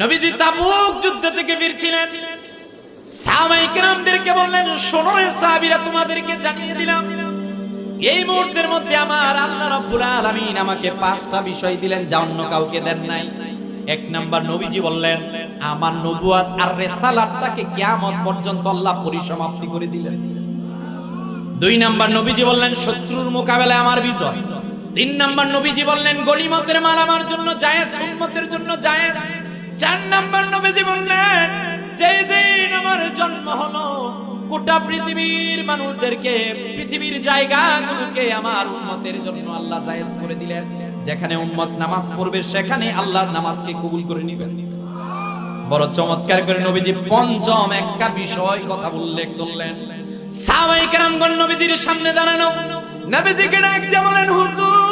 নবীজি তাবুক যুদ্ধ থেকে ফিরছিলেন। সাহাবাই কেরামদেরকে বললেন, শোনো সাহাবীরা, তোমাদেরকে জানিয়ে দিলাম, এই মুহূর্তের মধ্যে আমার আল্লাহ রাব্বুল আলামিন আমাকে পাঁচটা বিষয় দিলেন যা অন্য কাউকে দেন নাই। এক নাম্বার, নবীজি বললেন, আমার নবুয়াত আর রেসালাতটাকে কিয়ামত পর্যন্ত আল্লাহ পরিসমাপ্তি করে দিলেন। দুই নাম্বার, নবীজি বললেন, শত্রুর মোকাবেলায় আমার বিজয়। তিন নাম্বার, নবীজি বললেন গলিমতের মাল আমার জন্য জায়েজ, উম্মতের জন্য জায়েজ। চার নবীজি বললেন, যেই দিন আমার জন্ম হলো, গোটা পৃথিবীর মানুষদেরকে, পৃথিবীর জায়গাগুলোকে আমার উম্মতের জন্য আল্লাহ জায়েজ করে দিলেন। যেখানে উম্মত নামাজ পড়বে, সেখানে আল্লাহর নামাজকে কবুল করে নেবেন। বড় চমৎকার করে নবীজি পঞ্চম একটা বিষয় কথা উল্লেখ করলেন। কেরামগণ নবীজির সামনে দাঁড়ানো। নবীজিকে ডাক দিয়ে বলেন, হুজুর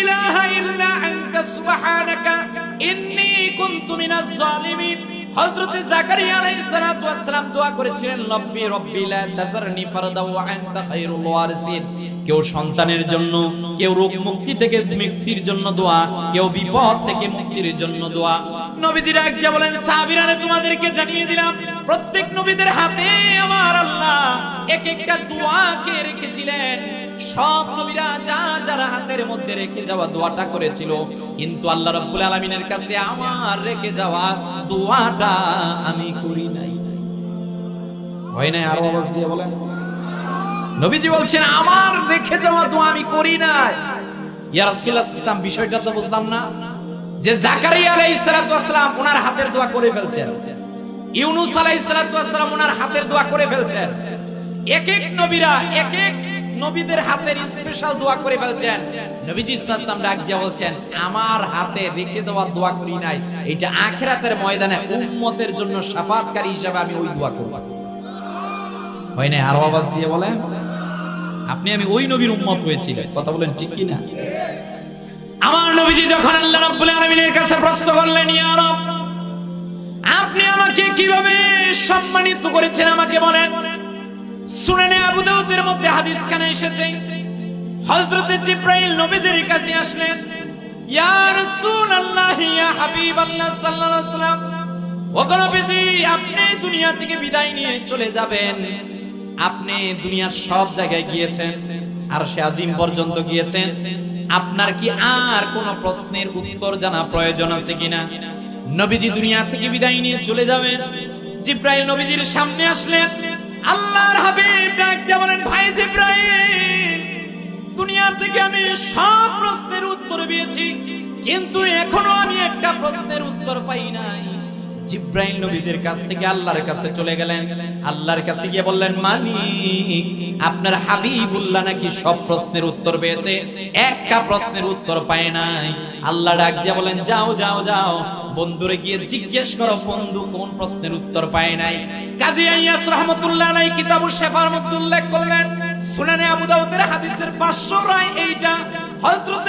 ইলাহা ইল্লা আনতা সুবহানাকা ইন্নী কুনতু মিনাজ জালিমিন হযরতে জাকারিয়া আলাইহিস সালাতু ওয়াস সালাম দোয়া করেছিলেন, রব্বি রব্বি, লা তাযারনি ফারদা ওয়া আনতা খায়রুল ওয়ারিসিন। কেউ সন্তানের জন্য, কেউ রোগ মুক্তি থেকে মুক্তির জন্য দোয়া, কেউ বিপদ থেকে মুক্তির জন্য দোয়া। নবীজিরা একজা বলেন সাহাবীরা তোমাদেরকে জানিয়ে দিলাম, প্রত্যেক নবীদের হাতে আমার এক একটা দোয়াকে রেখেছিলেন? সব নবীরা যা যারা হাতের মধ্যে রেখে যাওয়া দোয়াটা করেছিল। কিন্তু আল্লাহ রাব্বুল আলামিনের কাছে আমার রেখে যাওয়া দোয়াটা আমি করি নাই। হয় নাই আরও আওয়াজ দিয়ে বলেন। নবীজি বলছেন, আমার রেখে যাওয়া দোয়া আমি করি নাই। ইয়া রাসূলুল্লাহ আলাইহি বিষয়টা তো বুঝলাম না। যে জাকারিয়া আলাইহিস সালাতু ওয়াসসালাম ওনার হাতের দোয়া করে ফেলছেন। ইউনুস আলাইহিস সালাতু ওয়াসসালাম ওনার হাতের দোয়া করে ফেলছেন। এক এক নবীরা, এক এক নবীদের হাতের স্পেশাল দোয়া করে ফেলছেন। নবীজি সাল্লাল্লাহু ডাক বলছেন, আমার হাতে রেখে দেওয়া দোয়া করি নাই। এটা আখিরাতের ময়দানে উম্মতের জন্য শাফাতকারী হিসেবে আমি ওই দোয়া করব। হয় না, আরও আওয়াজ দিয়ে বলেন। আপনি, আমি ওই নবীর উম্মত হয়েছিলেন কথা বলেন ঠিক কি না আমার নবীজি যখন আল্লাহ রাব্বুল আলামিনের কাছে প্রশ্ন করলেন, ইয়া রব, আপনি আমাকে কীভাবে সম্মানিত করেছেন আমাকে বলেন? আবু দাউদের মধ্যে হাদিস এসেছে। হযরত জিব্রাইল কাছে আসলেন, ইয়া রাসূলুল্লাহ, ইয়া হাবিবাল্লাহ সাল্লাল্লাহু আলাইহি ওয়াসাল্লাম ওগো নবীজি, আপনি দুনিয়া থেকে বিদায় নিয়ে চলে যাবেন। আপনি দুনিয়ার সব জায়গায় গিয়েছেন, আর সে আজিম পর্যন্ত গিয়েছেন। আপনার কি আর কোন প্রশ্নের উত্তর জানা প্রয়োজন আছে কিনা? নবীজি দুনিয়া থেকে বিদায় নিয়ে চলে যাবেন। জিব্রাইল নবীজির সামনে আসলেন আল্লাহর হাবিব ডাকতে বলেন, ভাই জিব্রাইল, দুনিয়া থেকে আমি সব প্রশ্নের উত্তর দিয়েছি কিন্তু এখনও আমি একটা প্রশ্নের উত্তর পাই নাই। জিব্রাইল নবীদের কাছ থেকে আল্লাহর কাছে চলে গেলেন। আল্লাহর কাছে গিয়ে বললেন মালিক আপনার হাবিবুল্লাহ নাকি সব প্রশ্নের উত্তর পেয়েছে। একটা প্রশ্নের উত্তর পায় নাই। আল্লাহ ডাক দিয়ে বলেন, যাও যাও যাও। বন্ধুরে গিয়ে জিজ্ঞেস করো, বন্ধু, কোন প্রশ্নের উত্তর পায় নাই? কাজী আইয়াস রাহমাতুল্লাহ আলাইহি কিতাবুশ শাফার মধ্যে উল্লেখ করলেন সুনানে আবু দাউদের হাদিসের 500 রায় এইটা। হযরত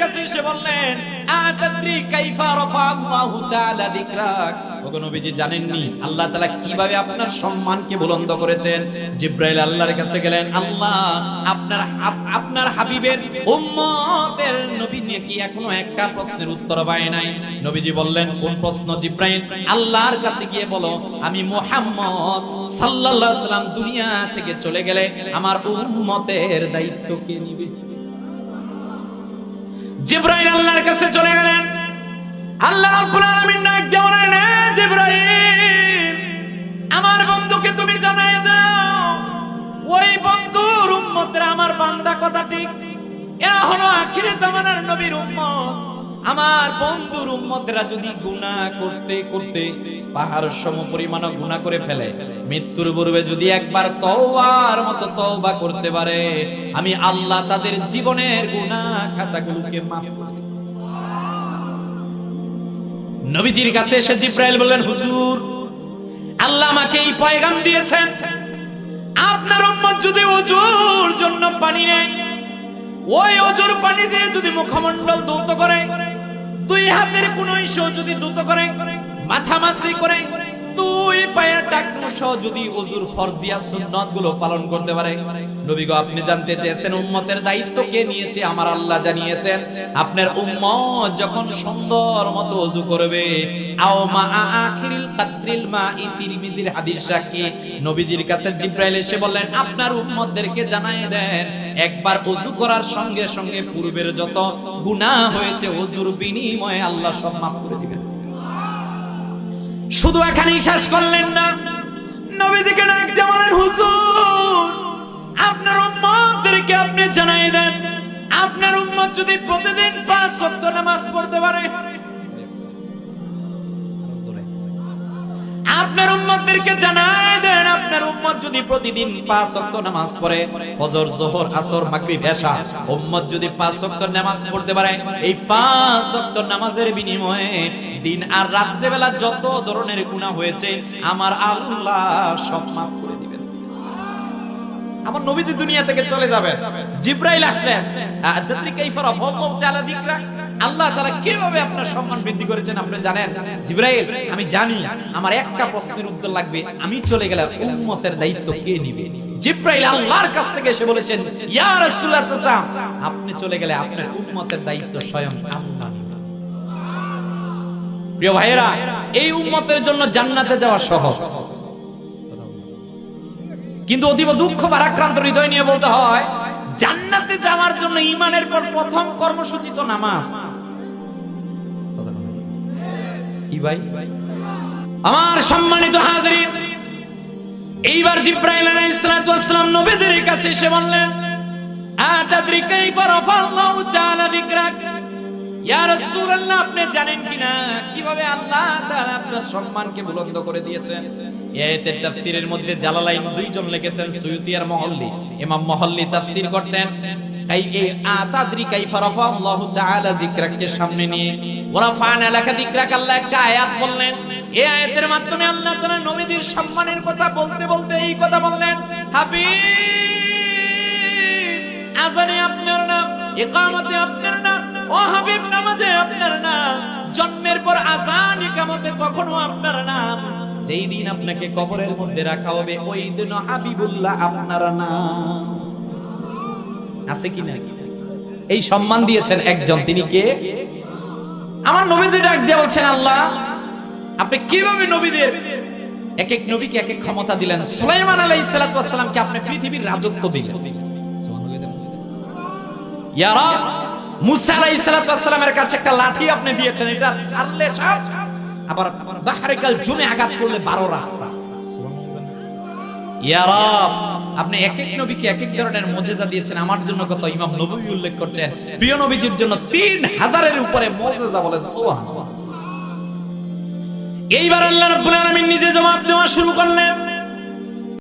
কাছে এসে বললেন কাইফা রাফা আল্লাহু তাআলা যিকরাক? ওগো নবীজি আল্লাহ তাআলা কীভাবে আপনার সম্মানকে বুলন্দ করেছেন? জিব্রাইল আল্লাহর কাছে গেলেন, আল্লাহ, আপনার আপনার হাবিবের উম্মতের নবী কি এখনও একটা প্রশ্নের উত্তর পায় নাই? নবীজি বললেন, কোন প্রশ্ন জিব্রাইল? আল্লাহর কাছে গিয়ে বলো, আমি মুহাম্মদ সাল্লাল্লাহু সাল্লাম দুনিয়া থেকে চলে গেলে আমার উম্মতের দায়িত্ব কে নিবে? জিব্রাইল আল্লাহর কাছে চলে গেলেন। আল্লাহ রাব্বুল আলামিন ডাক বলেন, "এ জিব্রাইল, আমার বন্ধুকে তুমি জানাই দাও। ওই বন্ধুর উম্মতরা আমার বান্দা কথা ঠিক এরা হলো আখিরে জামানার নবীর উম্মত আমার বন্ধুর উম্মতরা যদি গুনাহ করতে করতে পাহাড় সম পরিমাণ গুণা করে ফেলে, মৃত্যুর পূর্বে যদি একবার তওবার মতো তওবা করতে পারে, আমি আল্লাহ তাদের জীবনের গুনাহ খাতাগুলোকে মাফ করে। নবীজির কাছে এসে জিব্রাইল বললেন, হুজুর, আল্লাহ আমাকে এই পয়গাম দিয়েছেন আপনার উম্মত যদি ওজুর জন্য পানি নেয় ওই অজুর পানি দিয়ে যদি মুখমন্ডল দ্রুত করে, দুই হাতের কোন যদি দ্রুত করে মাথা মাসি করে দুই পায়ের সহ যদি অজুর ফরজিয়া গুলো পালন করতে পারে। আপনি জানতে চেয়েছেন উম্মতের দায়িত্ব কে নিয়েছে? আমার আল্লাহ জানিয়েছেন, আপনার উম্মত যখন সুন্দর মতো অজু করবে, আও মা আখিরিল মা হাদিস নবীজির কাছে জিব্রাইল এসে বললেন, আপনার উম্মতদেরকে জানাই দেন, একবার অজু করার সঙ্গে সঙ্গে পূর্বের যত গুনাহ হয়েছে অজুর বিনিময়ে আল্লাহ সব মাফ করে দিবেন। শুধু এখানেই শেষ করলেন না। নবীজিকে ডাক দিয়ে বলেন, হুজুর, আপনার উম্মতদেরকে আপনি জানাই দেন। আপনার উম্মত যদি প্রতিদিন পাঁচ ওয়াক্ত নামাজ পড়তে পারে আপনার উম্মতদেরকে জানাই দেন, আপনার উম্মত যদি প্রতিদিন পাঁচ ওয়াক্ত নামাজ পড়ে, ফজর, জোহর, আসর, মাগরিব, এশা, উম্মত যদি পাঁচ ওয়াক্ত নামাজ পড়তে পারে, এই পাঁচ ওয়াক্ত নামাজের বিনিময়ে দিন আর রাত্রে বেলা যত ধরনের গুনাহ হয়েছে, আমার আল্লাহ সব মাফ করে দিবেন। আমার নবীজি দুনিয়া থেকে চলে যাবেন। জিব্রাইল আসলেন। আদাত্রি কাইফা রাফাল্লাহু তাআলা যিকরা আল্লাহ তাআলা কীভাবে আপনার সম্মান বৃদ্ধি করেছেন আপনি জানেন? জিব্রাইল আমি জানি আমার একটা প্রশ্নের উত্তর লাগবে। আমি চলে গেলে উম্মতের দায়িত্ব কে নিবে? জিব্রাইল আল্লাহর কাছ থেকে এসে বলেছেন ইয়া রাসূলুল্লাহ সাল্লাল্লাহু আলাইহি ওয়াসাল্লাম, আপনি চলে গেলে আপনার উম্মতের দায়িত্ব স্বয়ং আল্লাহ প্রিয় ভাইয়েরা এই উম্মতের জন্য জান্নাতে যাওয়া সহজ। কিন্তু অতীব দুঃখ ভারাক্রান্ত হৃদয় নিয়ে বলতে হয় জান্নাতে যাওয়ার জন্য ইমানের পর প্রথম কর্মসূচি তো নামাজ। কি ভাই? আমার সম্মানিত হাজির, এইবার জিব্রাইল ইসলাম নবীদের কাছে এসে বললেন আতাদরি পরফাল্লাহু রাফাল্লাহু তাআলা বিকরাক আপনি জানেন কিনা? কীভাবে আল্লাহ আপনার সম্মানকে বুলন্দ করে দিয়েছেন? তাফসীরের মধ্যে জালালাইন দুইজন লিখেছেন মহল্লি। মহল্লি করছেন আয়াত বললেন। আয়াতের মাধ্যমে সম্মানের কথা বলতে বলতে এই কথা বললেন আপনার নাম আপনার নাম হাবিব, নামাজে আপনার নাম। জন্মের পর আজান ইকামতে আপনার নাম। যেই দিন আপনাকে কবরের মধ্যে রাখা হবে, ওই দিন হাবিবুল্লাহ আপনার নাম। আছে কি এই সম্মান দিয়েছেন একজন, তিনি কে? আমার নবীজি ডাক দিয়ে বলছেন, আল্লাহ, আপনি কীভাবে নবীদের এক এক নবীকে এক এক ক্ষমতা দিলেন? সুলাইমান আলাইহিস আপনি পৃথিবীর রাজত্ব দিলেন। মুসা কাছে একটা লাঠি আপনি দিয়েছেন, এটা ছাড়লে সাপ আবার বাহারে কাল জুমে আঘাত করলে 12 রাস্তা। ইয়া আপনি এক এক নবীকে এক এক ধরনের মুজিজা দিয়েছেন, আমার জন্য কত ইমাম নবী উল্লেখ করছেন প্রিয় নবীজির জন্য 3000 এর উপরে মুজিজা বলেন এইবার আল্লাহ রাব্বুল আলামিন নিজে জবাব দেওয়া শুরু করলেন।